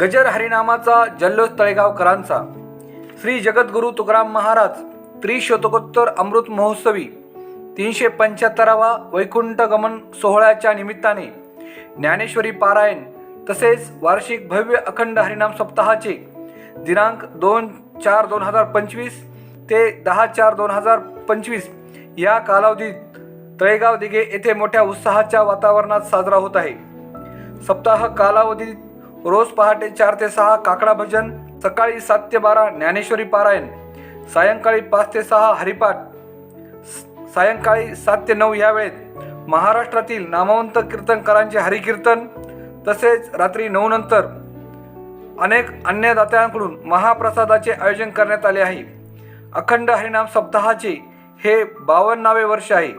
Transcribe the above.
गजर हरिनामाचा जल्लोष तळेगावकरांचा. श्री जगद्गुरु तुकाराम महाराज त्रिशतकोत्तर अमृत महोत्सवी तीनशे पंच्याहत्तरावा वैकुंठ गमन सोहळ्याच्या निमित्ताने ज्ञानेश्वरी पारायण तसेच वार्षिक भव्य अखंड हरिनाम सप्ताहाचे दिनांक दोन चार दोन हजार पंचवीस ते दहा चार दोन हजार पंचवीस या कालावधीत तळेगाव दिघे येथे मोठ्या उत्साहाच्या वातावरणात साजरा होत आहे. सप्ताह कालावधीत रोज पहाटे चार ते सहा काकडा भजन सकाळी सात ते बारा ज्ञानेश्वरी पारायण सायंकाळी पाच ते सहा हरिपाठ स- सायंकाळी सात ते नऊ या वेळेत महाराष्ट्रातील नामवंत कीर्तनकारांचे हरिकीर्तन तसेच रात्री नऊ नंतर अनेक अन्नदात्यांकडून महाप्रसादाचे आयोजन करण्यात आले आहे. अखंड हरिनाम सप्ताहाचे हे बावन्नावे वर्ष आहे.